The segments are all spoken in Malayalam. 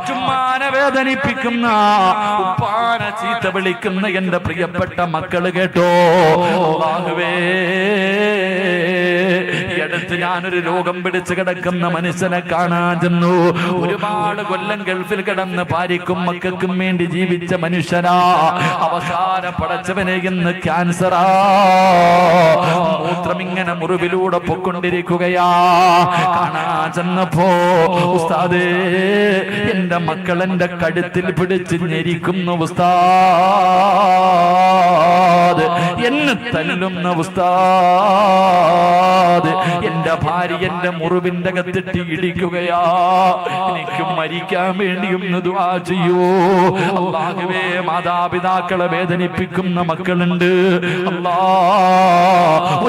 പെറ്റുമ്മാനെ വേദനിപ്പിക്കുന്ന ഉപ്പാന ചീത്ത വിളിക്കുന്ന എന്റെ പ്രിയപ്പെട്ട മക്കൾ കേട്ടോ. ഈ അടുത്ത് ഞാനൊരു രോഗം പിടിച്ചു കിടക്കുന്ന മനുഷ്യനെ കാണാൻ ചെന്നു. ഒരുപാട് കൊല്ലം ഗൾഫിൽ കിടന്ന് ഭാര്യക്കും മക്കൾക്കും വേണ്ടി ജീവിച്ച മനുഷ്യനാ. അവസാന പടച്ചവനെ ഇന്ന് ക്യാൻസറാ. മൂത്രം ഇങ്ങനെ മുറിവിലൂടെ പൊക്കൊണ്ടിരിക്കുകയാ. കാണാ ചെന്നപ്പോ ഉസ്താദേ എന്റെ മക്കൾ എന്റെ കഴുത്തിൽ പിടിച്ച് ഞെരിക്കുന്നു ഉസ്താദ്. എന്നെ തല്ലുന്ന ഉസ്താദ്. എന്റെ ഭാര്യ എന്റെ മുറിവിന്റെ കത്തിട്ട് ഇടിക്കുകയാ. എനിക്ക് മരിക്കാൻ വേണ്ടി ഒന്ന് ദുആ ചെയ്യൂ. അല്ലാഹുവേ മാതാപിതാക്കളെ വേദനിപ്പിക്കുന്ന മക്കളുണ്ട്. അല്ലാ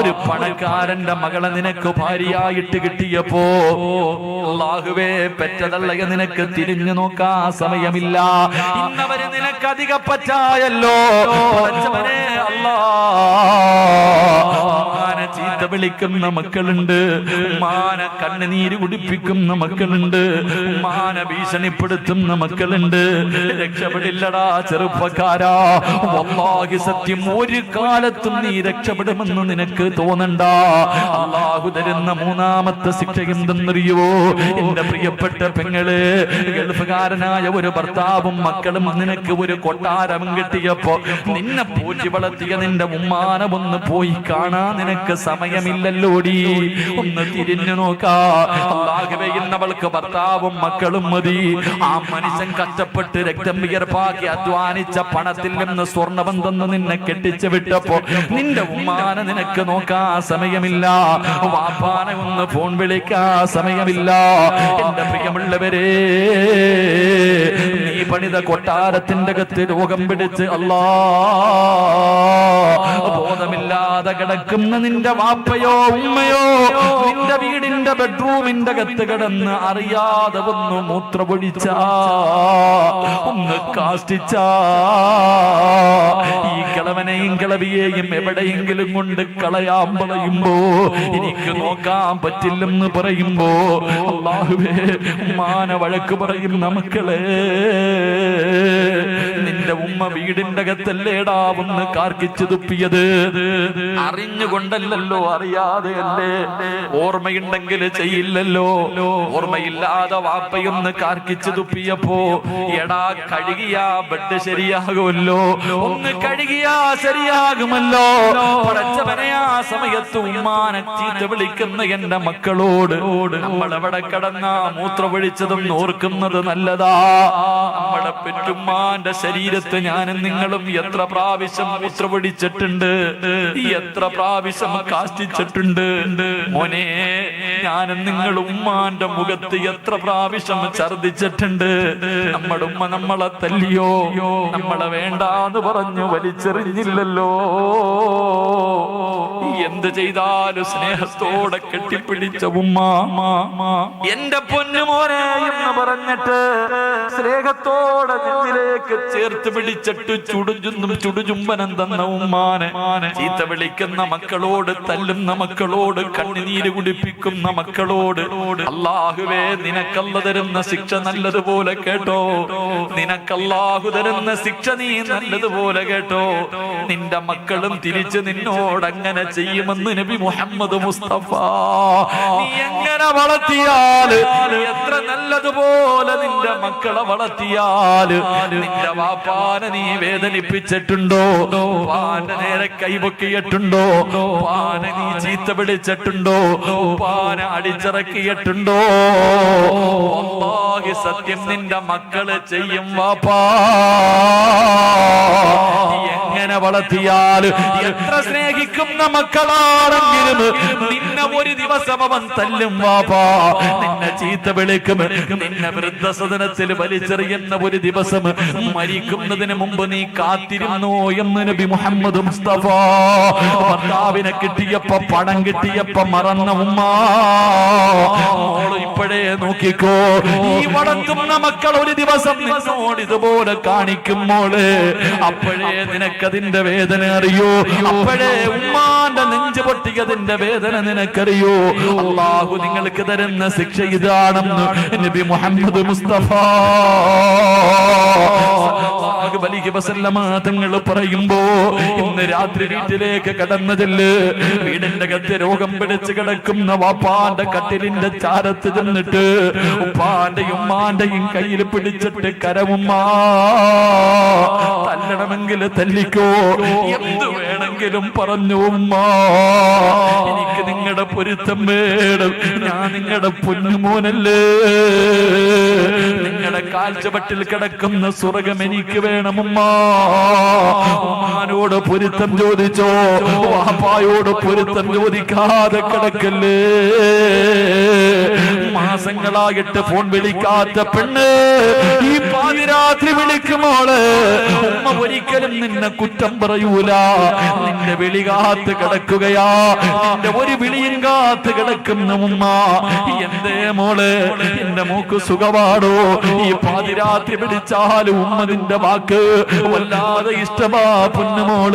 ഒരു പണക്കാരന്റെ മകളെ നിനക്ക് ഭാര്യയായിട്ട് കിട്ടിയപ്പോ അല്ലാഹുവേ പെറ്റതള്ളയ നിനക്ക് തിരിഞ്ഞു നോക്കാൻ സമയമില്ല. ഇന്നവര് നിനക്ക് അധിക പറ്റായല്ലോ. അല്ലാ ചീത്ത വിളിക്കുന്ന മക്കളുണ്ട് ഉമ്മാനെ കണ്ണുനീര് കുടിപ്പിക്കുന്ന മക്കളുണ്ട്. ഉമ്മാനെ ഭീഷണിപ്പെടുത്തുന്ന മക്കളുണ്ട്. രക്ഷപ്പെടില്ലടാ ചെറുപ്പക്കാരാ. വല്ലാഹി സത്യം ഒരു കാലത്തും നീ രക്ഷപ്പെടുമെന്ന് നിനക്ക് തോന്നണ്ട. അള്ളാഹു തരുന്ന മൂന്നാമത്തെ ശിക്ഷ എന്തെന്നറിയുവോ? എന്റെ പ്രിയപ്പെട്ട പെങ്ങൾ ഗൾഫുകാരനായ ഒരു ഭർത്താവും മക്കളും നിനക്ക് ഒരു കൊട്ടാരം കിട്ടിയപ്പോ നിന്നെ പോറ്റി വളർത്തിയ നിന്റെ ഉമ്മാനെ ഒന്ന് പോയി കാണാൻ നിനക്ക് സമയമില്ലല്ലോടി. ഒന്ന് തിരിഞ്ഞു നോക്കാ. ഭർത്താവും മക്കളും മതി. ആ മനുഷ്യൻ കഷ്ടപ്പെട്ട് രക്തം വിയർപ്പാക്കി അധ്വാനിച്ച പണത്തിൽ നിന്ന് സ്വർണബന്ധം നിന്നെ കെട്ടിച്ചു വിട്ടപ്പോ നിന്റെ ഉമ്മാനെ നിനക്ക് നോക്കാ സമയമില്ല. വാപ്പാനെ ഒന്ന് ഫോൺ വിളിക്കാ സമയമില്ല. എന്റെ പ്രിയമുള്ളവരെ നീ പണിത കൊട്ടാരത്തിന്റെ അകത്ത് രോഗം പിടിച്ച് അല്ലാ ബോധമില്ലാതെ കിടക്കുന്ന നിന്റെ വാപ്പയോ ഉമ്മയോ നിന്റെ വീടിന്റെ ബെഡ്റൂമിന്റെ അകത്ത് കിടന്ന് അറിയാതെ ഒന്ന് മൂത്രപൊഴിച്ച ഒന്ന് കാഷ്ടിച്ച. ഈ കിളവനെയും കിളവിയെയും എവിടെയെങ്കിലും കൊണ്ട് കളയാൻ പറയുമ്പോ എനിക്ക് നോക്കാൻ പറ്റില്ലെന്ന് പറയുമ്പോ അള്ളാഹുവേ ഉമ്മാന വഴക്ക് പറയും നമുക്കളെ നിന്റെ ഉമ്മ വീടിന്റെ അകത്തല്ലേടാ ഒന്ന് കാർക്കിച്ചു തുപ്പിയത്? അറിഞ്ഞുകൊണ്ടല്ലോ അറിയാതെ അല്ലേ? ഓർമ്മയുണ്ടെങ്കിൽ ചെയ്യില്ലല്ലോ. ഓർമ്മയില്ലാതെ വാപ്പയൊന്ന് കാർക്കിച്ചു തുപ്പിയപ്പോ എടാ കഴുകിയാ ബെഡ് ശരിയാകുമല്ലോ. ഒന്ന് കഴുകിയാ ശരിയാകുമല്ലോ. പടച്ചവനെ സമയത്ത് ഉമ്മാനെ വിളിക്കുന്ന എന്റെ മക്കളോട് നമ്മൾ എവിടെ കടന്ന മൂത്രമൊഴിച്ചതും ഓർക്കുന്നത് നല്ലതാ. നമ്മുടെ പെറ്റുമ്മാന്റെ ശരീരത്ത് ഞാനും നിങ്ങളും എത്ര പ്രാവശ്യം മൂത്രമൊഴിച്ചിട്ടുണ്ട്. എത്ര പ്രാവശ്യം കാഷ്ടിച്ചിട്ടുണ്ട്? മോനെ ഞാനും നിങ്ങൾ ഉമ്മാന്റെ മുഖത്ത് എത്ര പ്രാവശ്യം ഛർദിച്ചിട്ടുണ്ട്? നമ്മുടെ ഉമ്മ നമ്മളെ തല്ലിയോ? നമ്മളെ വേണ്ടാന്ന് പറഞ്ഞു വലിച്ചെറിഞ്ഞില്ലല്ലോ? എന്ത് ചെയ്താലും സ്നേഹത്തോടെ കെട്ടിപ്പിടിച്ച ഉമ്മ എന്റെ പൊന്നുമോനെ എന്ന് പറഞ്ഞിട്ട് സ്നേഹത്തോടെ നെഞ്ചിലേക്ക് ചേർത്ത് പിടിച്ചിട്ട് ചുടുചുന്നും ചുടുചുംബനം തന്ന ഉമ്മാനെ. ചീത്ത വിളിക്കുന്ന മക്കളോട് തല്ലുന്ന മക്കളോട് കണ്ണുനീര് കുടിപ്പിക്കുന്ന മക്കളോട് അള്ളാഹുവേ നിനക്കല്ല തരുന്ന ശിക്ഷ നല്ലതുപോലെ കേട്ടോ. നിനക്കല്ലാഹു തരുന്ന ശിക്ഷ നീ നല്ലതുപോലെ കേട്ടോ. നിന്റെ മക്കളും തിരിച്ച് നിന്നോട് അങ്ങനെ ചെയ്യുമെന്ന് നബി മുഹമ്മദ് മുസ്തഫ. നീ എങ്ങനെ വളർത്തിയാൽ എത്ര നല്ലതുപോലെ നിന്റെ മക്കളെ വളർത്തിയാൽ നിന്റെ വാപ്പാനെ നീ വേദനിപ്പിച്ചിട്ടുണ്ടോ? വാന്റെ നേരെ കൈപൊക്കിയിട്ടുണ്ടോ പാന നീ ചീത്ത വിളിച്ചിട്ടുണ്ടോ? പാന അടിച്ചിറക്കിയിട്ടുണ്ടോ? സത്യം നിന്റെ മക്കൾ ചെയ്യും വാപ്പാ. എങ്ങനെ വളർത്തിയാൽ എത്ര സ്നേഹിക്കുന്ന മക്കളാണെങ്കിലും നിന്നെ ഒരു ദിവസം അവൻ തല്ലും വാപ്പാ. നിന്നെ ചീത്ത വിളിക്കും. നിന്നെ വൃദ്ധസദനത്തിൽ വലിച്ചെറിയുന്ന ഒരു ദിവസം മരിക്കുന്നതിന് മുമ്പ് നീ കാത്തിരുന്നു എന്ന് നബി മുഹമ്മദ് മുസ്തഫ ഭർത്താവിനെ കിട്ടിയപ്പോ പണം കിട്ടിയപ്പോ മറന്ന ഉമ്മ. ഇപ്പോഴേ നോക്കിക്കോ ഈ വളർത്തുന്ന മക്കൾ ഒരു ദിവസം നിന്നോട് ഇതുപോലെ കാണിക്കുമ്പോൾ അപ്പോഴേ നിനക്ക് നിനക്കതിന്റെ വേദന അറിയോ? അപ്പോഴേ ഉമ്മാന്റെ നെഞ്ച് പൊട്ടിയതിന്റെ വേദന നിനക്കറിയോ? അള്ളാഹു നിങ്ങൾക്ക് തരുന്ന ശിക്ഷ ഇതാണെന്ന് നബി മുഹമ്മദ് മുസ്തഫ സല്ലല്ലാഹു അലൈഹി പറയുമ്പോ ഇന്ന് രാത്രി വീട്ടിലേക്ക് കടന്നതിൽ വീടിന്റെ കത്ത് രോഗം പിടിച്ച് കിടക്കുന്ന വാപ്പാന്റെ കട്ടിലിന്റെ ചാരത്ത് ചെന്നിട്ട് ഉപ്പാന്റെയും ഉമ്മാന്റെയും കയ്യിൽ പിടിച്ചിട്ട് കരവുമ്മ തല്ലണമെങ്കിൽ തല്ലിക്കോ എന്ത് വേണമെങ്കിലും പറഞ്ഞു ഉമ്മ പൊരുത്തം വേണം ഞാൻ നിങ്ങളുടെ പൊന്നുമോനല്ലേ? നിങ്ങളുടെ കാൽച്ചവട്ടിൽ കിടക്കുന്ന സ്വർഗം എനിക്ക് വേണം ഉമ്മാനോട് പൊരുത്തം ചോദിച്ചോ? വാപ്പായോട് പൊരുത്തം ചോദിക്കാതെ കിടക്കല്ലേ? മാസങ്ങളായിട്ട് ഫോൺ വിളിക്കാത്ത പെണ്ണ് ഈ പാതിരാത്രി വിളിക്കുമോൾ ഉമ്മ ഒരിക്കലും നിന്നെ കുറ്റം പറയൂല. നിന്റെ വിളി കാത്ത് കിടക്കുകയാ. നിന്റെ ഒരു വിളിയും കാത്ത് കിടക്കുന്ന ഉമ്മ എന്തേ മോൾ എന്റെ മൂക്ക് സുഖമാണോ? ഈ പാതിരാത്രി വിളിച്ചാലും ഉമ്മ നിന്റെ വാക്ക് വല്ലാതെ ഇഷ്ടമാ പൊന്നുമോൾ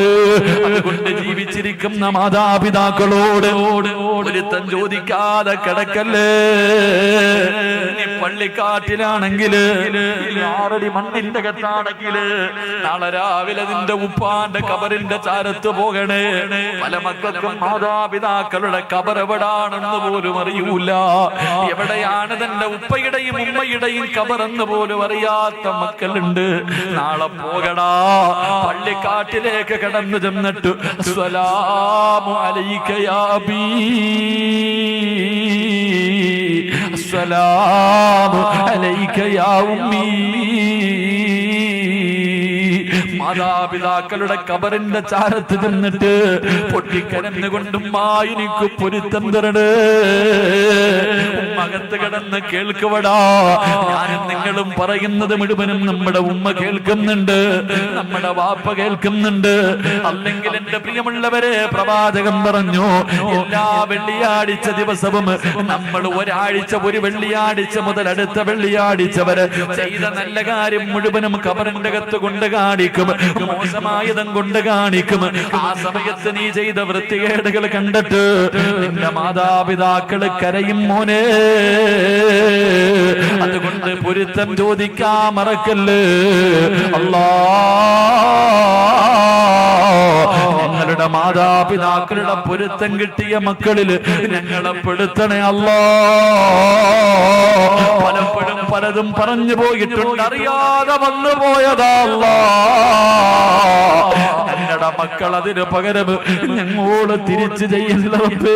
അതുകൊണ്ട് ജീവിച്ചിരിക്കുന്ന മാതാപിതാക്കളോട് ഒരുത്തൻ ചോദിക്കാതെ കിടക്കല്ലേ? നീ പള്ളിക്കാട്ടിലാണെങ്കിൽ ആറടി മണ്ണിന്റെ കത്താണെങ്കിൽ നാളെ രാവിലെ നിന്റെ ഉപ്പാന്റെ കബറിന്റെ ചാരത്ത് പോകണേ. പല മക്കൾക്കും മാതാപിതാക്കളുടെ കബർ എവിടാണെന്ന് പോലും അറിയൂല. എവിടെയാണ് തന്റെ ഉപ്പയുടെയും ഉമ്മയുടെയും കബറെന്ന് പോലും അറിയാത്ത മക്കളുണ്ട്. നാളെ പോകടാ. പള്ളിക്കാട്ടിലേക്ക് കടന്നു ചെന്നിട്ട് സ്വലാമു അലയിക്കയാബീ ഉമ്മീ. മാതാപിതാക്കളുടെ കബറിന്റെ ചാരത്ത് നിന്നിട്ട് പൊട്ടിക്കരന്നുകൊണ്ടും മായിനിക്ക് പൊരുത്തം തരണേ. ഉമ്മകത്ത് കിടന്ന് കേൾക്കുവടാ. ഞാനും നിങ്ങളും പറയുന്നത് മുഴുവനും നമ്മുടെ ഉമ്മ കേൾക്കുന്നുണ്ട് നമ്മുടെ വാപ്പ കേൾക്കുന്നുണ്ട്. അല്ലെങ്കിൽ എന്റെ പ്രിയമുള്ളവരെ പ്രവാചകം പറഞ്ഞു എല്ലാ വെള്ളിയാഴ്ച ദിവസവും നമ്മൾ ഒരാഴ്ച ഒരു വെള്ളിയാഴ്ച മുതൽ അടുത്ത വെള്ളിയാഴ്ച വരെ ചെയ്ത നല്ല കാര്യം മുഴുവനും കബറിന്റെ അകത്ത് കൊണ്ട് കാണിക്കും. മോശമായതും കൊണ്ട് കാണിക്കും. ആ സമയത്ത് നീ ചെയ്ത വൃത്തികേടുകൾ കണ്ടിട്ട് നിന്റെ മാതാപിതാക്കൾ കരയും മോനെ. അതുകൊണ്ട് പൊരുത്തം ചോദിക്കാ മറക്കല്ല്. അല്ലാ ഞങ്ങളുടെ മാതാപിതാക്കളുടെ പൊരുത്തം കിട്ടിയ മക്കളിൽ ഞങ്ങളെ പെടുത്തണേ അല്ലോ. പലപ്പോഴും പലതും പറഞ്ഞു പോയിട്ടുണ്ട്. അറിയാതെ വന്നു പോയതാ അല്ലാ ഞങ്ങളുടെ മക്കൾ അതിന് പകരം ഞങ്ങളോട് തിരിച്ചു ചെയ്യല്ലേ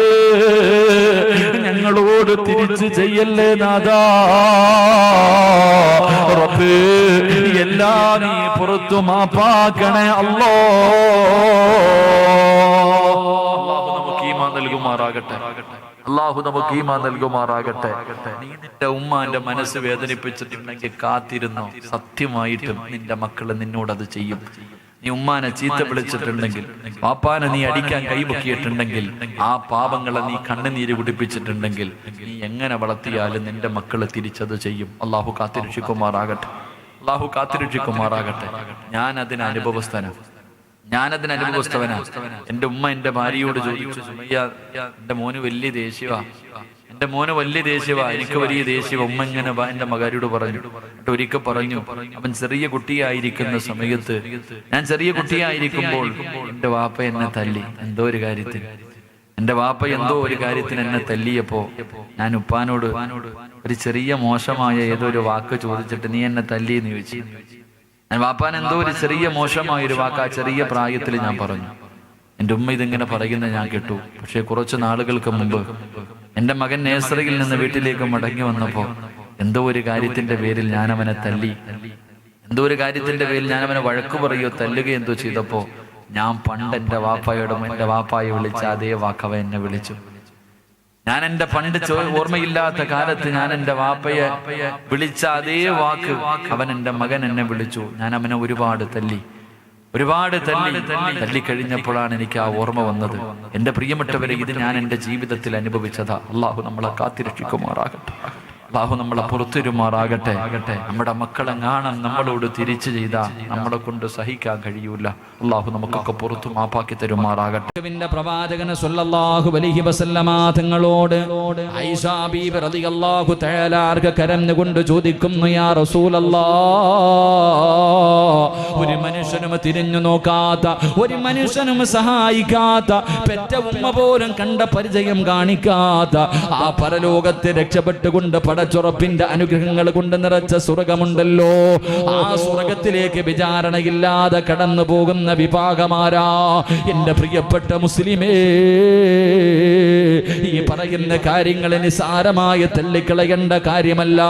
ഞങ്ങളോട് തിരിച്ചു ചെയ്യല്ലേ നാദാ എല്ലാ നീ പുറത്തു മാപ്പാക്കണേ അല്ലോ നമുക്ക് ഈമാൻ നൽകുമാറാകട്ടെ. അള്ളാഹു നമുക്ക് ഈമാൻ നൽകുമാറാകട്ടെ. നീ നിന്റെ ഉമ്മാന്റെ മനസ്സ് വേദനിപ്പിച്ചിട്ടുണ്ടെങ്കിൽ കാത്തിരുന്നു? സത്യമായിട്ടും നിന്റെ മക്കൾ നിന്നോട് അത് ചെയ്യും. നീ ഉമ്മാനെ ചീത്ത വിളിച്ചിട്ടുണ്ടെങ്കിൽ പാപ്പാനെ നീ അടിക്കാൻ കൈമുക്കിയിട്ടുണ്ടെങ്കിൽ ആ പാപങ്ങളെ നീ കണ്ണുനീര് കുടിപ്പിച്ചിട്ടുണ്ടെങ്കിൽ നീ എങ്ങനെ വളർത്തിയാലും നിന്റെ മക്കൾ തിരിച്ചത് ചെയ്യും. അള്ളാഹു കാത്തിരക്ഷിക്കുമാറാകട്ടെ. അള്ളാഹു കാത്തിരക്ഷിക്കുമാറാകട്ടെ. ഞാൻ അതിന് അനുഭവസ്ഥനാണ്. ഞാനതിന് അനുഭവസ്ഥവനാ എന്റെ ഉമ്മ എന്റെ ഭാര്യയോട് ചോദിച്ചു സുമയ്യ എന്റെ മോന് വലിയ ദേഷ്യവാ. എന്റെ മോന് വലിയ ദേഷ്യവാ. എനിക്ക് വലിയ ദേഷ്യവാ. ഉമ്മ ഇങ്ങനെ വാ എന്റെ മകാരിയോട് പറഞ്ഞു. എന്നിട്ട് ഒരിക്കൽ പറഞ്ഞു അവൻ ചെറിയ കുട്ടിയായിരിക്കുന്ന സമയത്ത് ഞാൻ ചെറിയ കുട്ടിയായിരിക്കുമ്പോൾ എന്റെ വാപ്പ എന്നെ തല്ലി. എന്തോ ഒരു കാര്യത്തിൽ എന്റെ വാപ്പ എന്തോ ഒരു കാര്യത്തിന് എന്നെ തല്ലിയപ്പോ ഞാൻ ഉപ്പാനോട് ഒരു ചെറിയ മോശമായ ഏതോ ഒരു വാക്ക് ചോദിച്ചിട്ട് നീ എന്നെ തല്ലി എന്ന് ചോദിച്ചു. വാപ്പാൻ എന്തോ ഒരു ചെറിയ മോശമായ ഒരു വാക്ക് ആ ചെറിയ പ്രായത്തിൽ ഞാൻ പറഞ്ഞു. എന്റെ ഉമ്മ ഇതിങ്ങനെ പറയുന്നത് ഞാൻ കേട്ടു. പക്ഷേ കുറച്ച് നാളുകൾക്ക് മുമ്പ് എന്റെ മകൻ നേഴ്സറിയിൽ നിന്ന് വീട്ടിലേക്ക് മടങ്ങി വന്നപ്പോൾ എന്തോ ഒരു കാര്യത്തിന്റെ പേരിൽ ഞാൻ അവനെ തല്ലി. എന്തോ ഒരു കാര്യത്തിന്റെ പേരിൽ ഞാൻ അവനെ വഴക്കു പറയോ തല്ലുകയോ എന്തോ ചെയ്തപ്പോ ഞാൻ പണ്ട് എന്റെ വാപ്പായോടും എന്റെ വാപ്പായെ വിളിച്ച അതേ വാക്കവ എന്നെ വിളിച്ചു. ഞാൻ എന്റെ പണ്ട് ഓർമ്മയില്ലാത്ത കാലത്ത് ഞാൻ എന്റെ വാപ്പയെ വിളിച്ച അതേ വാക്ക് അവൻ എന്റെ മകൻ എന്നെ വിളിച്ചു. ഞാൻ അവനെ ഒരുപാട് തല്ലി. ഒരുപാട് തല്ലി. തല്ലിക്കഴിഞ്ഞപ്പോഴാണ് എനിക്ക് ആ ഓർമ്മ വന്നത്. എന്റെ പ്രിയപ്പെട്ടവരെ ഇത് ഞാൻ എന്റെ ജീവിതത്തിൽ അനുഭവിച്ചതാ. അള്ളാഹു നമ്മളെ കാത്തിരക്ഷിക്കുമാറാകട്ടെ. അള്ളാഹു നമ്മളെ പുറത്തിരുമാറാകട്ടെ നമ്മുടെ മക്കളെ കാണാൻ നമ്മളോട് തിരിച്ചു ചെയ്ത നമ്മളെ കൊണ്ട് സഹിക്കാൻ കഴിയൂല. അള്ളാഹു നമുക്കൊക്കെ പുറത്തു മാപ്പാക്കി തരുമാറാകട്ടെ. പ്രവാചകന് സല്ലല്ലാഹു അലൈഹി വസല്ലമ തങ്ങളോട് ഐഷാ ബീബി റളിയല്ലാഹു തആല ആർക്ക് കരഞ്ഞുകൊണ്ട് ചോദിക്കുന്നു യാ റസൂലല്ലാഹ് ഒരു മനുഷ്യനും തിരിഞ്ഞു നോക്കാത്ത ഒരു മനുഷ്യനും സഹായിക്കാത്ത പെറ്റ ഉമ്മ പോലും കണ്ട പരിചയം കാണിക്കാത്ത ആ പരലോകത്തെ രക്ഷപ്പെട്ടുകൊണ്ട് പടച്ചുറപ്പിന്റെ അനുഗ്രഹങ്ങൾ കൊണ്ട് നിറച്ച സ്വർഗമുണ്ടല്ലോ. ആ സ്വർഗത്തിലേക്ക് വിചാരണയില്ലാതെ കടന്നു പോകുന്ന വിഭാഗമാരാ. എന്റെ പ്രിയപ്പെട്ട മുസ്ലിമേ ഈ പറയുന്ന കാര്യങ്ങൾ നിസാരമായി തള്ളിക്കളയേണ്ട കാര്യമല്ല.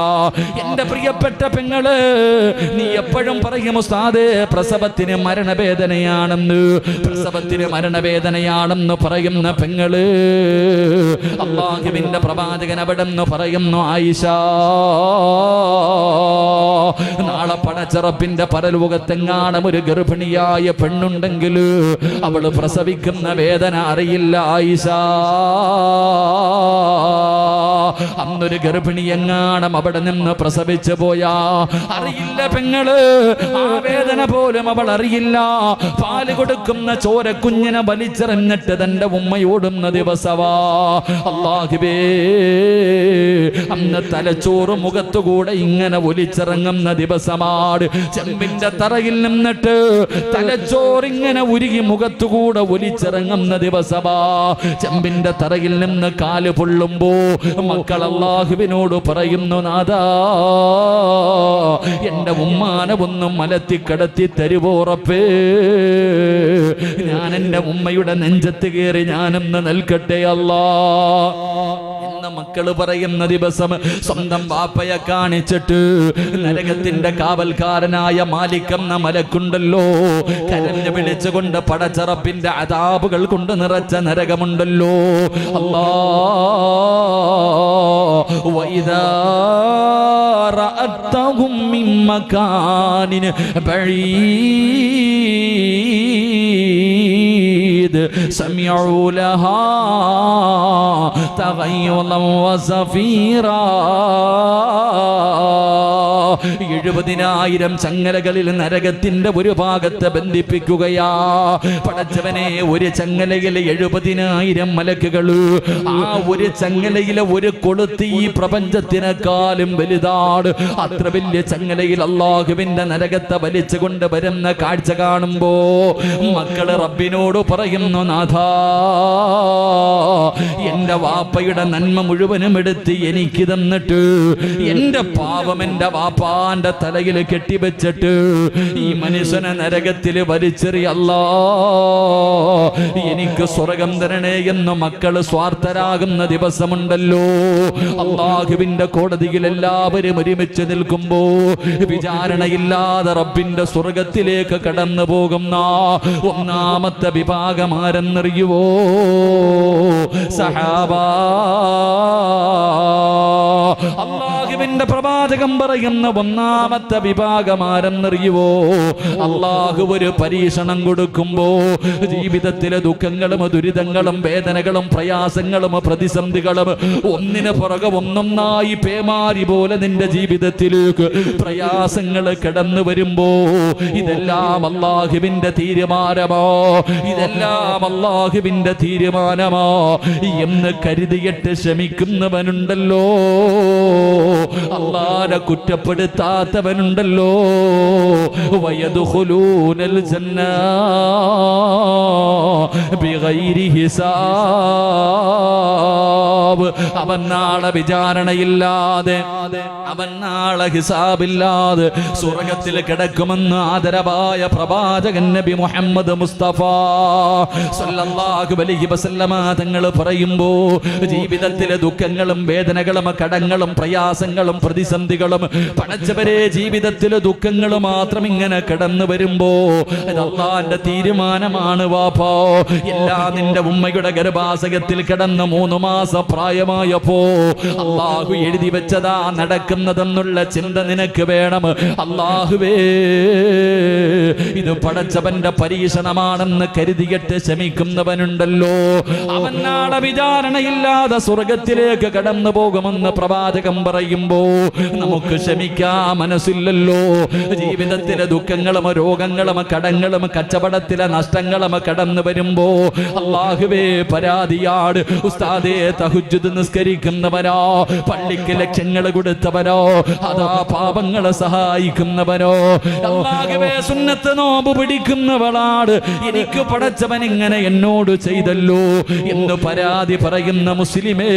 എന്റെ പ്രിയപ്പെട്ട പെങ്ങൾ നീ എപ്പോഴും പറയും ഉസ്താദേ പ്രസവത്തിന് മരണവേദനയാണെന്ന്. പ്രസവത്തിന് മരണവേദനയാണെന്ന് പറയുന്ന പെങ്ങൾ അള്ളാഹുവിന്റെ പ്രവാചകൻ അവിടെ നിന്ന് പറയുന്നു ആയിഷ നാളെ പടച്ചിറപ്പിന്റെ പരലോകത്തെങ്ങാണം ഒരു ഗർഭിണിയായ പെണ്ണുണ്ടെങ്കിൽ അവൾ പ്രസവിക്കുന്ന വേദന അറിയില്ല ആയിഷ അന്നൊരു ഗർഭിണി എങ്ങാണം അവിടെ നിന്ന് പ്രസവിച്ചു പോയാ? അറിയില്ല പെങ്ങൾ. ആ വേദന പോലും അവൾ അറിയില്ല. പാൽ കൊടുക്കുന്ന ചോര കുഞ്ഞിനെ വലിച്ചെറിഞ്ഞിട്ട് തന്റെ ഉമ്മയോടുന്ന ദിവസവാ. അള്ളാഹിബേ അന്ന് തലച്ചോറ് മുഖത്തുകൂടെ ഇങ്ങനെ ഒലിച്ചിറങ്ങുന്ന ദിവസമാണ്. ചെമ്പിന്റെ തറയിൽ നിന്നിട്ട് തലച്ചോറിങ്ങനെ ഉരുകി മുഖത്തുകൂടെ ഒലിച്ചിറങ്ങുന്ന ദിവസമാ ചെമ്പിന്റെ തറയിൽ നിന്ന് കാൽ പൊള്ളുമ്പോ മക്കൾ അള്ളാഹുവിനോട് പറയുന്നു നാദാ എന്റെ ഉമ്മാനെ ഒന്നും മലത്തി കടത്തി തരുവോറപ്പേ ഞാൻ എന്റെ ഉമ്മയുടെ നെഞ്ചത്ത് കയറി ഞാനെന്ന് നൽകട്ടെ അല്ലാ. മക്കള് പറയുന്ന ദിവസം സ്വന്തം വാപ്പയെ കാണിച്ചിട്ട് നരകത്തിന്റെ കാവൽക്കാരനായ മാലിക്കെന്ന മലക്കുണ്ടല്ലോ കരഞ്ഞു വിളിച്ചുകൊണ്ട് പടച്ചറപ്പിന്റെ അതാപുകൾ കൊണ്ട് നിറച്ച നരകമുണ്ടല്ലോ അല്ലാ വൈദാ റഅത്തഹും മിൻ മകാനിൻ بعيد سمعوا لها تغيظا وزفيرا എഴുപതിനായിരം ചങ്ങലകളിൽ നരകത്തിന്റെ ഒരു ഭാഗത്ത് ബന്ധിപ്പിക്കുകയാ. പടച്ചവനെ ഒരു ചങ്ങലയിൽ എഴുപതിനായിരം മലക്കുകൾ. ആ ഒരു ചങ്ങലയിലെ ഒരു കൊളുത്തി ഈ പ്രപഞ്ചത്തിനെക്കാളും വലുതാണ്. അത്ര വലിയ ചങ്ങലയിൽ അള്ളാഹുവിന്റെ നരകത്തെ വലിച്ചുകൊണ്ട് വരുന്ന കാഴ്ച കാണുമ്പോ മക്കൾ റബ്ബിനോട് പറയുന്നു നാഥാ എന്റെ വാപ്പയുടെ നന്മ മുഴുവനും എടുത്ത് എനിക്ക് തന്നിട്ട് എന്റെ പാപം എന്റെ വാപ്പാന്റെ തലയിൽ കെട്ടിവെച്ചിട്ട് ഈ മനുഷ്യനെ നരകത്തിൽ വലിച്ചെറിയല്ല എനിക്ക് സ്വർഗം തരണേ എന്ന് മക്കൾ സ്വാർത്ഥരാകുന്ന ദിവസമുണ്ടല്ലോ. അള്ളാഹുവിന്റെ കോടതിയിൽ എല്ലാവരും ഒരുമിച്ച് നിൽക്കുമ്പോ വിചാരണയില്ലാതെ റബ്ബിന്റെ സ്വർഗത്തിലേക്ക് കടന്നു പോകുന്ന ഒന്നാമത്തെ വിഭാഗം ആരെന്നറിയുവോ? സഹാബാ അള്ളാഹുവിന്റെ പ്രവാചകം പറയുന്ന ഒന്നാമത്തെ വിഭാഗം ആരെന്നറിയുവോ അള്ളാഹു ഒരു പരീക്ഷണം കൊടുക്കുമ്പോ ജീവിതത്തിലെ ദുഃഖങ്ങളും ദുരിതങ്ങളും വേദനകളും പ്രയാസങ്ങളും പ്രതിസന്ധികളും ഒന്നിന് പുറകെ ഒന്നൊന്നായി പേമാരി പോലെ നിന്റെ ജീവിതത്തിലേക്ക് പ്രയാസങ്ങൾ കിടന്നു വരുമ്പോ ഇതെല്ലാം അള്ളാഹുവിന്റെ തീരുമാനമോ. ഇതെല്ലാം അള്ളാഹുവിന്റെ തീരുമാനമോ. എന്ന് കരുതിയിട്ട് ശമിക്കുന്നവനുണ്ടല്ലോ അള്ളാനെ കുറ്റപ്പെടുത്താത്തവനുണ്ടല്ലോ. വയതുഹുലൂനൽ ജന്ന ഹിസാബ്. അവൻ നാളെ വിചാരണയില്ലാതെ അവൻ നാളെ ഹിസാബില്ലാതെ സ്വർഗത്തിൽ കിടക്കുമെന്ന് ആദരവായ പ്രവാചകൻ നബി മുഹമ്മദ് മുസ്തഫ സല്ലല്ലാഹു അലൈഹി വസല്ലമ തങ്ങൾ പറയുമ്പോ ജീവിതത്തിലെ ദുഃഖങ്ങളും വേദനകളും കടങ്ങളും പ്രയാസങ്ങളും പ്രതിസന്ധികളും പടച്ചവരെ ജീവിതത്തിലെ ദുഃഖങ്ങൾ മാത്രം ഇങ്ങനെ കടന്നു വരുമ്പോ അതല്ലാന്റെ തീരുമാനമാണ് വാപ്പോ. എല്ലാ നിന്റെ ഉമ്മയുടെ ഗർഭാശയത്തിൽ കിടന്ന് മൂന്ന് മാസ പ്രായമായപ്പോ അള്ളാഹു എഴുതി വെച്ചതാ നടക്കുന്നതെന്നുള്ള ചിന്ത നിനക്ക് വേണം. അള്ളാഹുവേ ഇത് പടച്ചവന്റെ പരീക്ഷണമാണെന്ന് കരുതിയിട്ട് ശമിക്കുന്നവനുണ്ടല്ലോ. അവൻ നാളെ വിചാരണയില്ലാതെ സ്വർഗത്തിലേക്ക് കടന്നു പോകുമെന്ന് പ്രവാചകം പറയുമ്പോ നമുക്ക് ക്ഷമിക്കാൻ മനസ്സില്ലല്ലോ. ജീവിതത്തിലെ ദുഃഖങ്ങളും രോഗങ്ങളും കടങ്ങളും കച്ചവടത്തിലെ നഷ്ടങ്ങളും കടന്നു വരുമ്പോ അള്ളാഹുവേ പരാതിയാട് ഉസ്താദേ തഹുജുദ് നിസ്കരിക്കുന്നവരോ പള്ളിക്ക് ലക്ഷ്യങ്ങൾ കൊടുത്തവരോ അതാ പാപങ്ങളെ സഹായിക്കുന്നവരോ. അള്ളാഹുവേ സുന്നത്ത് നോമ്പ് പിടിക്കുന്നവളാട് എനിക്ക് പടച്ചവൻ ഇങ്ങനെ എന്നോട് ചെയ്തല്ലോ എന്ന് പരാതി പറയുന്ന മുസ്ലിമേ.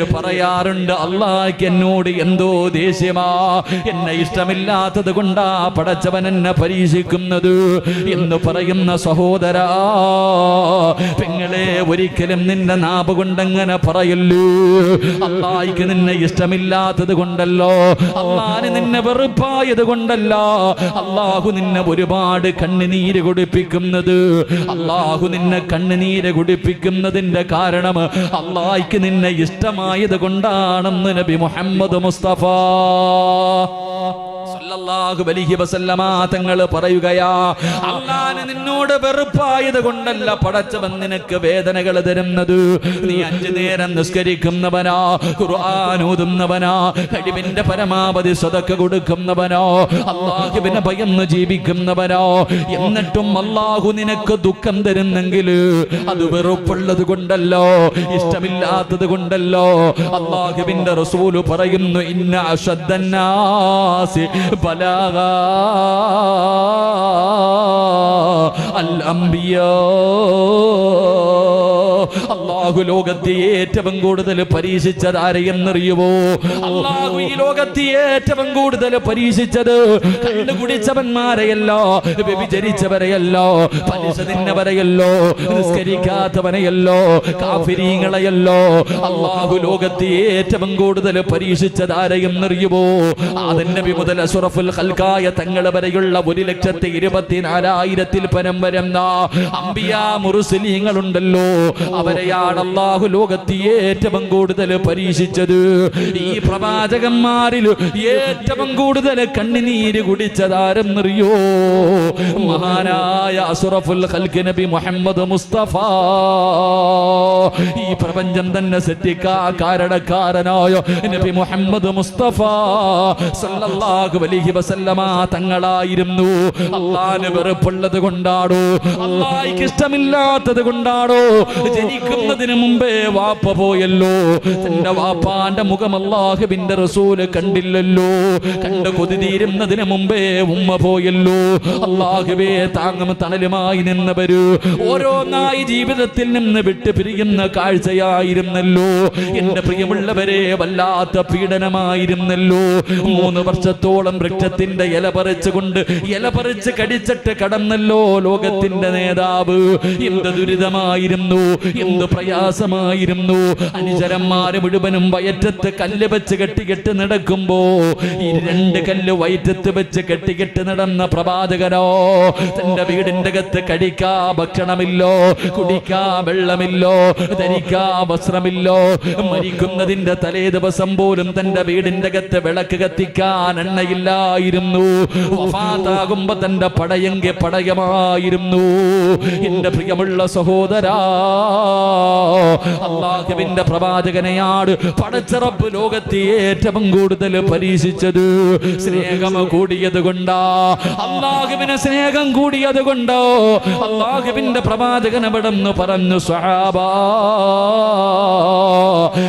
ചിലര് പറയാറുണ്ട് അള്ളാഹ്ക്ക് എന്നോട് എന്തോ ദേഷ്യമാ. എന്നെ ഇഷ്ടമില്ലാത്തത് കൊണ്ടാ പടച്ചവൻ എന്നെ പരീക്ഷിക്കുന്നത് എന്ന് പറയുന്ന സഹോദരാ. പെങ്ങളെ ഒരിക്കലും നിന്റെ നാപ് കൊണ്ടങ്ങനെ പറയല്ലൂ. അള്ളാഹിക്ക് നിന്നെ ഇഷ്ടമില്ലാത്തത് കൊണ്ടല്ലോ. അള്ളാന് നിന്നെ വെറുപ്പായത് കൊണ്ടല്ല. അള്ളാഹു നിന്നെ ഒരുപാട് കണ്ണുനീര് കുടിപ്പിക്കുന്നത്. അള്ളാഹു നിന്നെ കണ്ണുനീര് കുടിപ്പിക്കുന്നതിന്റെ കാരണം അള്ളാഹിക്ക് നിന്നെ ഇഷ്ടമായത് കൊണ്ടാണെന്ന് നബി മുഹമ്മദ് മുസ്തഫ. സല്ലല്ലാഹു അലൈഹി വസല്ലമ തങ്ങൾ പറയുകയാ അള്ളാന് നിന്നോട് വെറുപ്പായത് കൊണ്ടല്ല പടച്ചവൻ നിനക്ക് വേദനകൾ തരുന്നത്. നീ അഞ്ചു നേരം നിസ്കരിക്കുന്നവനാ ഖുർആൻ ഓതുന്നവനാ കഴിവിന്റെ പരമാവധി സ്വതക്ക കൊടുക്കുന്നവനോ അള്ളാഹുവിനെ ഭയന്ന് ജീവിക്കുന്നവനോ. എന്നിട്ടും അള്ളാഹു നിനക്ക് ദുഃഖം തരുന്നെങ്കിൽ അത് വെറുപ്പുള്ളത് കൊണ്ടല്ലോ ഇഷ്ടമില്ലാത്തത് കൊണ്ടല്ലോ. അള്ളാഹുവിന്റെ റസൂൽ പറയുന്നു ഇന്ന അശദ്ദന്നാസി ബലാഗ. അൽ അംബിയാ. അള്ളാഹു ലോകത്തെ ഏറ്റവും കൂടുതൽ പരീക്ഷിച്ചത് ആരെയെന്നറിയുമോ അള്ളാഹു ഈ ലോകത്തെ ഏറ്റവും കൂടുതൽ പരീക്ഷിച്ചത് കണ്ണു കുടിച്ചവന്മാരെയല്ലോ വ്യഭിചരിച്ചവരെയല്ലോ പലിശ നിസ്കരിക്കാത്തവനെയല്ലോ കാഫിരീങ്ങളെയല്ലോ. അള്ളാഹു ലോകത്തെ ഏറ്റവും കൂടുതൽ പരീക്ഷിച്ചത് ആരെയെന്നറിയുമോ ആദൻ നബി മുതൽ അസുറഫുൽ ഖൽക്കായ തങ്ങൾ വരെയുള്ള ഒരു ലക്ഷത്തി ഇരുപത്തിനാലായിരത്തിൽ പരം വരുന്ന അമ്പിയ മുറുസലീങ്ങളുണ്ടല്ലോ അവരെയാണ് അള്ളാഹു ലോകത്ത് ഏറ്റവും കൂടുതൽ പരീക്ഷിച്ചത്. ഈ പ്രവാചകന്മാരിൽ ഏറ്റവും കൂടുതൽ കണ്ണുനീര് കുടിച്ചതാരെന്നറിയോ? മഹാനായ അസുറഫുൽ നബി മുഹമ്മദ് മുസ്തഫ. ഈ പ്രപഞ്ചം തന്നെ സെറ്റിക്കാ കാരണക്കാരനായ നബി മുഹമ്മദ് മുസ്തഫ സല്ലല്ലാഹു അലൈഹി വസല്ലമ തങ്ങളായിരുന്നു. അള്ളാന് വെറുപ്പുള്ളത് കൊണ്ടാണോ? അള്ളാഹിക്ക് ഇഷ്ടമില്ലാത്തത് കൊണ്ടാണോ? ജനിക്കുന്നതിന് മുമ്പേ വാപ്പ പോയല്ലോ. തന്റെ വാപ്പാന്റെ മുഖം അള്ളാഹുബിന്റെ റസൂൽ കണ്ടില്ലല്ലോ. കണ്ട് കൊതി തീരുന്നതിന് മുമ്പേ ഉമ്മ പോയല്ലോ. അള്ളാഹുബേ താങ്ങും തണലുമായി നിന്നവര് ഓരോന്നായി ജീവിതത്തിൽ നിന്ന് വിട്ടു പിരിയുന്ന കാഴ്ചയായിരുന്നല്ലോ. എന്റെ പ്രിയമുള്ളവരെ വല്ലാത്ത പീഡനമായിരുന്നല്ലോ. മൂന്ന് വർഷത്തോളം വൃക്ഷത്തിന്റെ ഇല പറിച്ചുകൊണ്ട് ഇല പറിച്ച് കടിച്ചിട്ട് കടന്നല്ലോ ലോകത്തിന്റെ നേതാവ്. എന്ത് ദുരിതമായിരുന്നു എന്ത് പ്രയാസമായിരുന്നു അനുചരന്മാര് മുഴുവനും വയറ്റത്ത് കല്ല് വെച്ച് കെട്ടിക്കെട്ട് നടക്കുമ്പോ ഈ രണ്ട് കല്ല് വയറ്റത്ത് വെച്ച് കെട്ടിക്കെട്ട് നടന്ന പ്രവാചകനോ തന്റെ വീടിന്റെ അകത്ത് കഴിക്കാ ഭക്ഷണമില്ലോ കുടിക്കാ വെള്ളമില്ലോ ധരിക്കാ വസ്ത്രമില്ലോ മരിക്കുന്നതിന്റെ തലേ ദിവസം പോലും തന്റെ വീടിന്റെ അകത്ത് വിളക്ക് കത്തിക്കാൻ എണ്ണയില്ലായിരുന്നു. വഫാത്താകുമ്പോ തന്റെ പടയെങ്കിൽ പടയമായിരുന്നു. എന്റെ പ്രിയമുള്ള സഹോദരാ അള്ളാഹുവിന്റെ പ്രവാചകനെയാണ് പടച്ചറപ്പ് ലോകത്തെ ഏറ്റവും കൂടുതൽ പരീക്ഷിച്ചത്. സ്നേഹം കൂടിയത് കൊണ്ടാ. അള്ളാഹുവിന് സ്നേഹം കൂടിയത് കൊണ്ടോ? അള്ളാഹുവിന്റെ പ്രവാചകൻ എവിടെന്ന് പറഞ്ഞു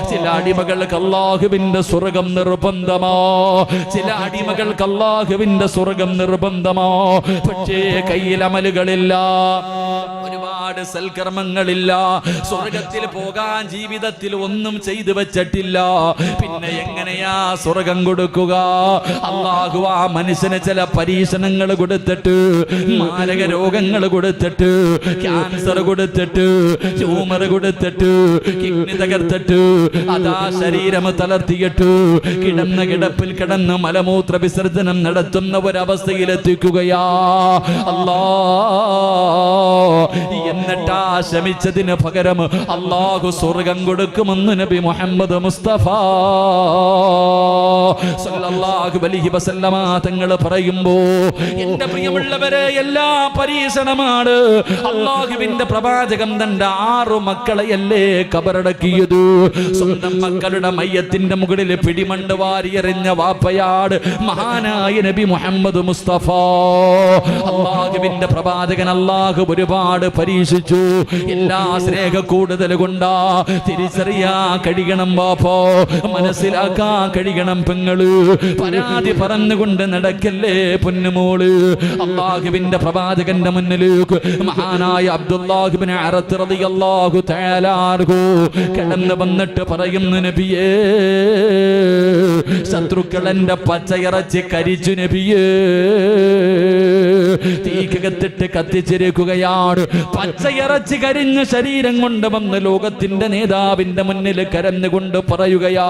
ചില അടിമകൾക്ക് അള്ളാഹുവിന്റെ സ്വർഗം നിർബന്ധമോ. ചില അടിമകൾക്ക് അള്ളാഹുവിന്റെ സ്വർഗം നിർബന്ധമോ. പക്ഷേ കയ്യിൽ അമലുകളില്ല. ഒരുപാട് സൽക്കർമ്മങ്ങളില്ല. സ്വർഗത്തിൽ പോകാൻ ജീവിതത്തിൽ ഒന്നും ചെയ്തു വെച്ചിട്ടില്ല. പിന്നെ എങ്ങനെയാ സ്വർഗം കൊടുക്കുക? അള്ളാഹു ആ മനുഷ്യന് ചില പരീക്ഷണങ്ങൾ കൊടുത്തിട്ട് മാരക രോഗങ്ങൾ കൊടുത്തിട്ട് ക്യാൻസർ കൊടുത്തിട്ട് ട്യൂമർ കൊടുത്തിട്ട് കിഡ്നി തകർത്തിട്ട് അതാ ശരീരം തളർത്തിയിട്ട് കിടന്ന കിടപ്പിൽ കിടന്ന് മലമൂത്ര വിസർജനം നടത്തുന്ന ഒരവസ്ഥയിലെത്തിക്കുകയാ. അല്ലാ എന്നിട്ടാ ശമിച്ചതിന് പകരം അള്ളാഹു സ്വർഗം കൊടുക്കുമെന്ന് നബി മുഹമ്മദ് മുസ്തഫ തങ്ങൾ പറയുമ്പോ എന്റെ പ്രിയമുള്ളവരെ എല്ലാ പരീക്ഷണമാണ്. അള്ളാഹുവിന്റെ പ്രവാചകം തന്റെ ആറു മക്കളെയല്ലേ കബറടക്കിയത്? സ്വന്തം മക്കളുടെ മയ്യത്തിന്റെ മുകളിൽ പിടിമണ്ട് വാരിയെറിഞ്ഞ വാപ്പയാട് മഹാനായ നബി മുഹമ്മദ് മുസ്തഫ. അള്ളാഹുവിന്റെ പ്രവാചകൻ അള്ളാഹു ഒരുപാട് പരീക്ഷിച്ചു എല്ലാ സ്നേഹ കൂടുതൽ കൊണ്ടാ തിരിച്ചറിയാ കഴിയണം ബാപ്പോ. മനസ്സിലാക്കാ കഴിയണം പെങ്ങൾ. പരാതി പറഞ്ഞുകൊണ്ട് നടക്കല്ലേ പൊന്നുമോൾ. അള്ളാഹുവിന്റെ പ്രവാചകന്റെ മുന്നിലേക്ക് മഹാനായ അബ്ദുല്ലാഹുബിനെ അറത്തിറതിയല്ലാഹു തേലാർഹു കിടന്നു വന്നിട്ട് പറയുന്നു നബിയേ ശത്രുക്കൾ എന്റെ പച്ചയിറച്ചി കരിച്ചു നബിയേ. തീക്കകത്തിട്ട് കത്തിച്ചിരിക്കുകയാണ്. പച്ചയിറച്ചി കരിഞ്ഞ ശരീരം കൊണ്ട് വന്ന് ലോകത്തിന്റെ നേതാവിന്റെ മുന്നിൽ കരഞ്ഞുകൊണ്ട് പറയുകയാ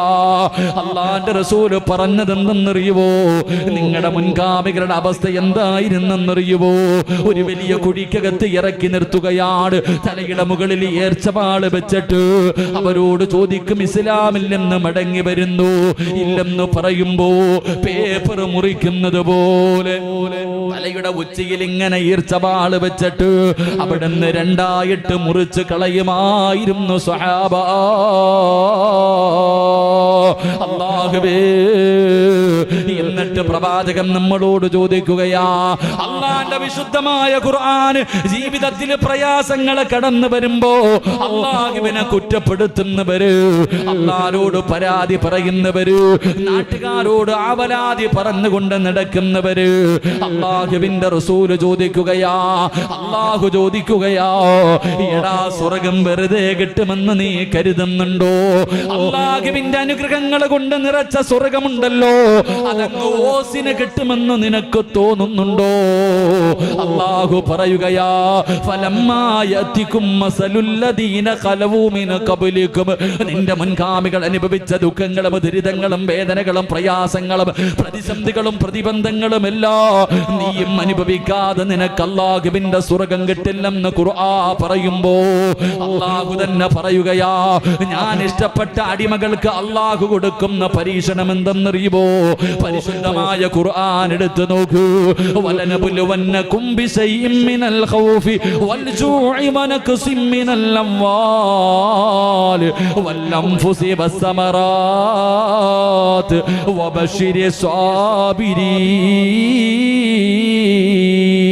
അള്ളാന്റെ റസൂൽ പറഞ്ഞതെന്തെന്നറിയുവോ? നിങ്ങളുടെ മുൻഗാമികളുടെ അവസ്ഥ എന്തായിരുന്നെന്നറിയുവോ? ഒരു വലിയ കുഴിക്കകത്ത് ഇറക്കി നിർത്തുകയാണ്. തലയുടെ മുകളിൽ ഏർച്ചപാട് വെച്ചിട്ട് അവരോട് ചോദിക്കും ഇസ്ലാമില്ലെന്ന് നിന്ന് മടങ്ങി വരുന്നു? ഇല്ലെന്ന് പറയുമ്പോ പേപ്പർ മുറിക്കുന്നത് പോലെ. തലയുടെ ഉച്ചയിൽ ഇങ്ങനെ ഈർച്ചപാട് വെച്ചിട്ട് അവിടുന്ന് രണ്ടായിട്ട് മുറിച്ച് കളയുമായിരുന്നു സഹാബ അള്ളാഹുവേ എന്നിട്ട് പ്രവാചകൻ നമ്മളോട് ചോദിക്കുകയാ അള്ളാന്റെ വിശുദ്ധമായ ഖുർആൻ ജീവിതത്തിൽ പ്രയാസങ്ങൾ കടന്നു വരുമ്പോ അള്ളാഹുവിനെ കുറ്റപ്പെടുത്തുന്നവര് അള്ളാരോട് പരാതി പറയുന്നവര് നാട്ടുകാരോട് ആവലാതി പറഞ്ഞുകൊണ്ട് നടക്കുന്നവര്. അള്ളാഹുവിന്റെ റസൂൽ ചോദിക്കുകയാ അള്ളാഹു ചോദിക്കുകയാ എടാ സ്വർഗം വെറുതെ കിട്ടുമെന്ന് നീ കരുതുന്നുണ്ടോ? അള്ളാഹുവിന്റെ അനുഗ്രഹങ്ങൾ കൊണ്ട് നിറച്ച സ്വർഗമുണ്ടല്ലോ. അതങ്ങ് ഓസിന് കിട്ടുമെന്ന് നിനക്ക് തോന്നുന്നുണ്ടോ? അള്ളാഹു പറയുകയാ ഫലമായത്തിക്കും നിന്റെ മുൻഗാമികൾ അനുഭവിച്ച ദുഃഖങ്ങളും ദുരിതങ്ങളും വേദനകളും പ്രയാസങ്ങളും പ്രതിസന്ധികളും പ്രതിബന്ധങ്ങളും എല്ലാം നീയും അനുഭവിക്കാതെ നിനക്ക് അള്ളാഹുവിന്റെ സ്വർഗം കിട്ടില്ലെന്ന് ഖുർആ പറയുമ്പോ അള്ളാഹു തന്നെ പറയുകയാ ഞാൻ ഇഷ്ടപ്പെട്ട അടിമകൾക്ക് അള്ളാഹു കൊടുക്കുന്ന പരീക്ഷണം എന്തെന്നറിയുമോ? പരിശുദ്ധമായ ഖുർആൻ എടുത്തു നോക്കൂ. വലനബുലുവന്നകും ബിശൈഇൻ മിനൽ ഖൗഫി വൽജൂഇ വനക്സിം മിനൽ അംവാൽ വൽ വല്ലൻഫുസി വസ്സമറാത്ത് വബശിരി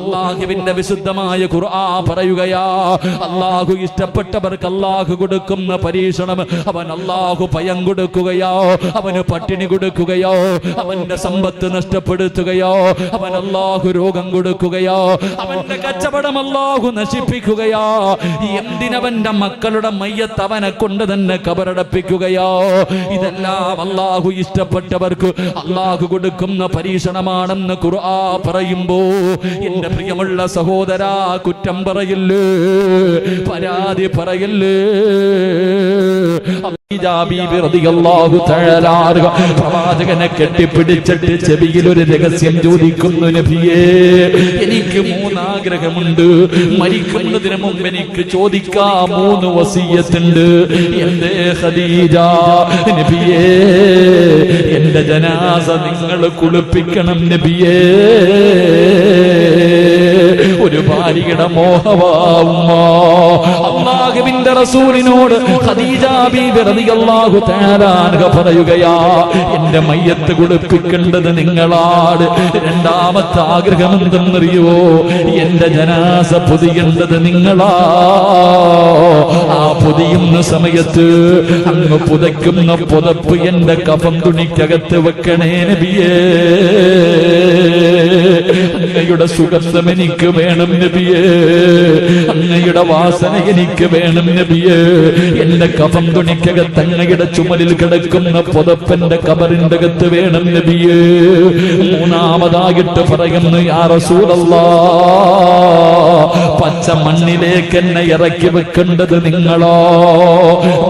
അള്ളാഹുവിന്റെ വിശുദ്ധമായ ഖുർആ പറയുകയാ അള്ളാഹു ഇഷ്ടപ്പെട്ടവർക്ക് അള്ളാഹു കൊടുക്കുന്ന പരീക്ഷണം അവൻ അള്ളാഹു ഭയം കൊടുക്കുകയോ അവന് പട്ടിണി കൊടുക്കുകയോ അവന്റെ സമ്പത്ത് നഷ്ടപ്പെടുത്തുകയോ അവൻ അള്ളാഹു രോഗം കൊടുക്കുകയോ അവന്റെ കച്ചവടം അള്ളാഹു നശിപ്പിക്കുകയോ എന്തിനവന്റെ മക്കളുടെ മയ്യത്ത് അവനെ കൊണ്ട് തന്നെ കബറടപ്പിക്കുകയോ. ഇതെല്ലാം അള്ളാഹു ഇഷ്ടപ്പെട്ടവർക്ക് അള്ളാഹു കൊടുക്കുന്ന പരീക്ഷണമാണെന്ന് ഖുർആ പറയുമ്പോ എന്റെ പ്രിയമുള്ള സഹോദര കുറ്റം പറയില്ലേ? പരാതി പറയില്ലേ? പ്രവാചകനെ കെട്ടിപ്പിടിച്ചിട്ട് ചെവിയിൽ ഒരു രഹസ്യം ചോദിക്കുന്നു നബിയേ എനിക്ക് മൂന്നാഗ്രഹമുണ്ട്. മരിക്കുന്നതിന് മുമ്പ് എനിക്ക് ചോദിക്കാൻ മൂന്ന് വസീയത്തുണ്ട്. എന്റെ ഹദീജ നബിയേ എന്റെ ജനാസ നിങ്ങൾ കുളിപ്പിക്കണം നബിയേ. ഒരു ഭാര്യയുടെ മോഹവാവുമ്മ. അള്ളാഹുവിന്റെ റസൂലിനോട് ഖദീജ ബീബി റളിയല്ലാഹു തആല പറയുകയാ എന്റെ മയ്യത്ത് കുളിപ്പിക്കേണ്ടത് നിങ്ങളാണ്. രണ്ടാമത്തെ ആഗ്രഹം എന്തെന്നറിയോ എന്റെ ജനാസ പൊതിയേണ്ടത് നിങ്ങളാ. ആ പൊതിയുന്ന സമയത്ത് അങ്ങ് പുതയ്ക്കുന്ന പുതപ്പ് എന്റെ കഫം തുണിക്കകത്ത് വെക്കണേ നബിയേ. അങ്ങയുടെ സുഗന്ധം എനിക്ക് വേണം നബിയേ. അങ്ങയുടെ വാസന എനിക്ക് വേണം നബിയേ. എന്റെ കഫം തുണിക്കകത്ത് അങ്ങയുടെ ചുമലിൽ കിടക്കുന്ന പുതപ്പന്റെ കബറിന്റെ അകത്ത് വേണം നബിയേ. മൂന്നാമതായിട്ട് പറയുന്നു യാ റസൂലല്ലാ പച്ച മണ്ണിലേക്ക് എന്നെ ഇറക്കി വെക്കേണ്ടത് നിങ്ങളോ.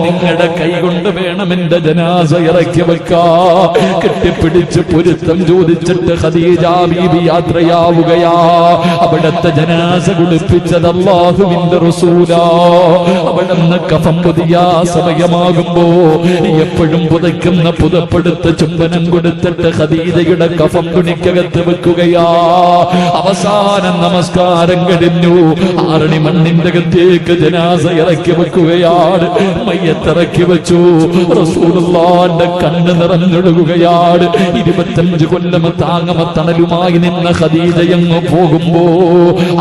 നിങ്ങളുടെ കൈ കൊണ്ട് വേണം എന്റെ ജനാസ ഇറക്കി വെക്കാ. കെട്ടിപ്പിടിച്ച് പൊരുത്തം ചോദിച്ചിട്ട് ഖദീജ ബീബി യാത്രയാവുകയാ. അവിടത്തെ ജനാസ കുളിപ്പിച്ചത് അള്ളാഹുവിന്റെ റസൂലാ. അവിടുന്ന് കഫം പുതിയ സമയമാകുമ്പോ എപ്പോഴും പുതയ്ക്കുന്ന പുതപ്പെടുത്ത ചുംബനം കൊടുത്തിട്ട് ഖദീജയുടെ കഫം തുണിക്കകത്ത് വെക്കുകയാ. അവസാന നമസ്കാരം കഴിഞ്ഞു. ആറണി മണ്ണിന്റെ അകത്തേക്ക് ജനാസ ഇറക്കി വെക്കുകയാണ്. മയ്യത്തിറക്കി വെച്ചു. റസൂലുള്ളാന്റെ കണ്ണ് നിറഞ്ഞൊഴുകുകയാണ്. ഇരുപത്തഞ്ച് കൊല്ലം താങ്ങമ തണലുമായി നിന്ന ഖദീജയങ്ങ് പോകുമ്പോ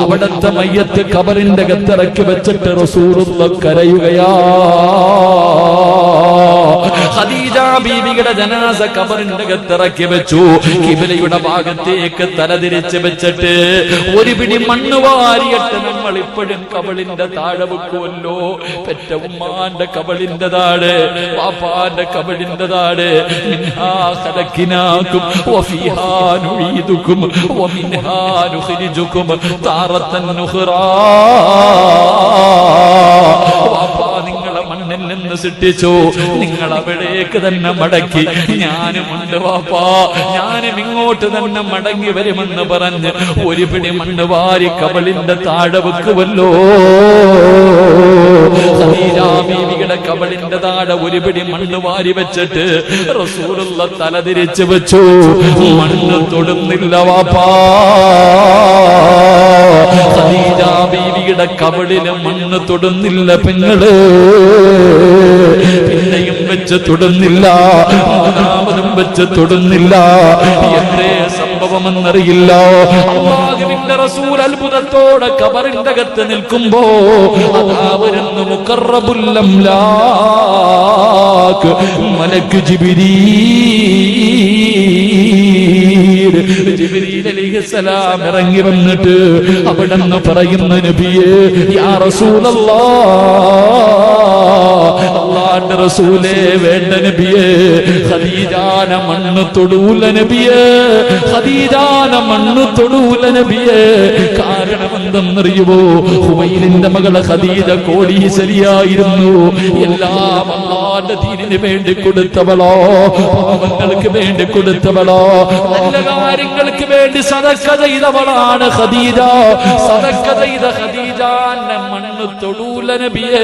അവിടത്തെ മയ്യത്ത് കബറിന്റെ കത്തിറക്കി വെച്ചിട്ട് റസൂലുള്ള കരയുകയാ. ഖദീജ ബീബിയുടെ ജനാസ കബറിന്റെ അകത്തിറക്കി വെച്ചു. കിബിലയുടെ ഭാഗത്തേക്ക് തലതിരിച്ച് വെച്ചിട്ട് ഒരു പിടി മണ്ണ് വാരിയിട്ട് നമ്മൾ ഇപ്പോഴും കബളിന്റെ താഴെ വെക്കുമല്ലോ പെറ്റ ഉമ്മാന്റെ കബളിന്റെ താഴെ പാപ്പാന്റെ കബളിന്റെ താഴെ ും. താറത്തൻ വാപ്പാ നിന്ന് സൃഷ്ടിച്ചു. നിങ്ങൾ അവിടേക്ക് തന്നെ മടക്കി. ഞാനുമുണ്ട് വാപ്പാ. ഞാനും ഇങ്ങോട്ട് തന്നെ മടങ്ങി വരുമെന്ന് പറഞ്ഞ് ഒരു പിടി മണ്ണ് വാരി കബളിന്റെ താഴെ വെക്കുമല്ലോ ബീവിയുടെ കബളിന്റെ താഴെ ഒരു പിടി മണ്ണ് വാരി വെച്ചിട്ട് റസൂലുള്ള തലതിരിച്ച് വെച്ചു. മണ്ണ് തൊടുന്നില്ല വാപ്പാ. ബീവിയുടെ കവളിൽ മണ്ണ് തൊടുന്നില്ല പെങ്ങൾ. പിന്നെയും വെച്ച് തൊടുന്നില്ല മൂന്നാമതും വെച്ച് തൊടുന്നില്ല. എന്തേ സംഭവമെന്നറിയില്ല. അള്ളാഹുവിന്റെ റസൂൽ അത്ഭുതത്തോടെ കബറിന്റെ അകത്ത് നിൽക്കുമ്പോ അതാ വരുന്നു മുക്കറബുല്ലം ലാക്ക് മലക്ക് ജിബിരീ ജിബ്രീൽ അലൈഹിസ്സലാം ഇറങ്ങി വന്നിട്ട് അവിടെന്ന് പറയുന്ന നബിയേ യാ റസൂലല്ലാ അള്ളാന്റെ റസൂലേ വേണ്ട നബിയേ. ഖദീജാന മണ്ണ് തൊടൂല നബിയേ. ഖദീജാന മണ്ണ് തൊടൂല നബിയേ. കാരണം എന്തെന്നറിയുമോ ഹുമൈലിന്റെ മകൾ ഖദീജ കോടീശ്വരിയായിരുന്നു. എല്ലാം അള്ളാന്റെ ദീനിന് വേണ്ടി കൊടുത്തവളോ? പാവങ്ങൾക്ക് വേണ്ടി കൊടുത്തവളോ? നല്ല കാര്യങ്ങൾക്ക് വേണ്ടി സദക്ക ചെയ്തവളാണ് ഖദീജ. സദക്ക ചെയ്ത ഖദീജാന്റെ മണ്ണ് തൊടൂല നബിയേ.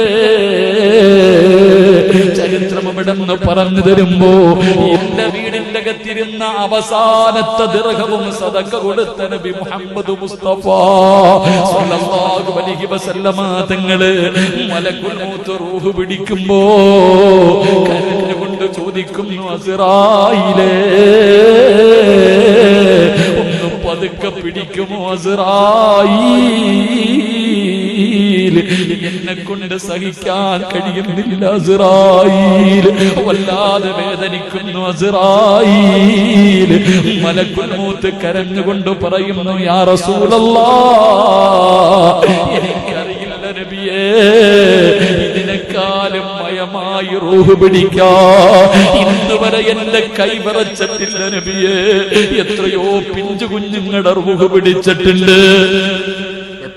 ചരിത്രം ഇവിടെന്ന് പറഞ്ഞു തരുമ്പോ എന്റെ വീടിന്റെ അകത്തിരുന്ന അവസാനത്തെ ദീർഘവും സദക്ക കൊടുത്ത നബി മുഹമ്മദ് മുസ്തഫ തങ്ങൾ മലക്കുൽ മൗത്ത് റൂഹ് പിടിക്കുമ്പോ കൊണ്ട് ചോദിക്കുന്നു അസിറായിലേ ഒന്ന് പതുക്കെ പിടിക്കുമോ അസിറായി? എന്നെ കൊണ്ട് സഹിക്കാൻ കഴിയുന്നില്ല അസിറായിൽ. വല്ലാതെ വേദനിക്കുന്നു അസിറായിൽ. മലക്കുൽ മൂത്ത് കരഞ്ഞുകൊണ്ട് പറയുന്നു യാ റസൂലല്ലാ എനിക്കറിയില്ല നബിയേ ഇതിനെക്കാലം മയമായി റൂഹ് പിടിക്കാ. ഇന്ന് വരെ എന്റെ കൈവിറച്ചിട്ടില്ല നബിയേ എത്രയോ പിഞ്ചു കുഞ്ഞുങ്ങളുടെ റൂഹ് പിടിച്ചിട്ടുണ്ട്.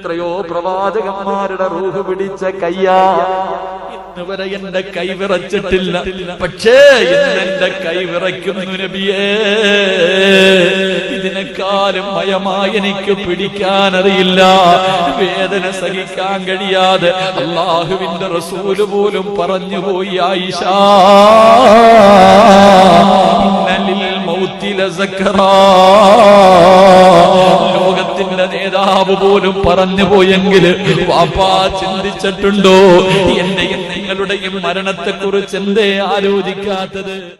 എത്രയോ പ്രവാചകന്മാരുടെ റൂഹ് പിടിച്ച കയ്യാ. ഇന്ന് വരെ എന്റെ കൈ വിറച്ചിട്ടില്ല. പക്ഷേ ഇന്ന് എന്റെ കൈ വിറയ്ക്കുന്നു നബിയേ. ഇതിനെക്കാളും ഭയമായി എനിക്ക് പിടിക്കാനറിയില്ല. വേദന സഹിക്കാൻ കഴിയാതെ അള്ളാഹുവിന്റെ റസൂൽ പോലും പറഞ്ഞു പോയി ആയിഷ. ഇന്നലിൽ മൗത്തില സക്കറാ ലോകത്തിന്റെ നേതാവ് പോലും പറഞ്ഞു പോയെങ്കിൽ വാപ്പാ ചിന്തിച്ചിട്ടുണ്ടോ? എന്റെയും നിങ്ങളുടെയും മരണത്തെക്കുറിച്ച് എന്തേ ആലോചിക്കാത്തത്?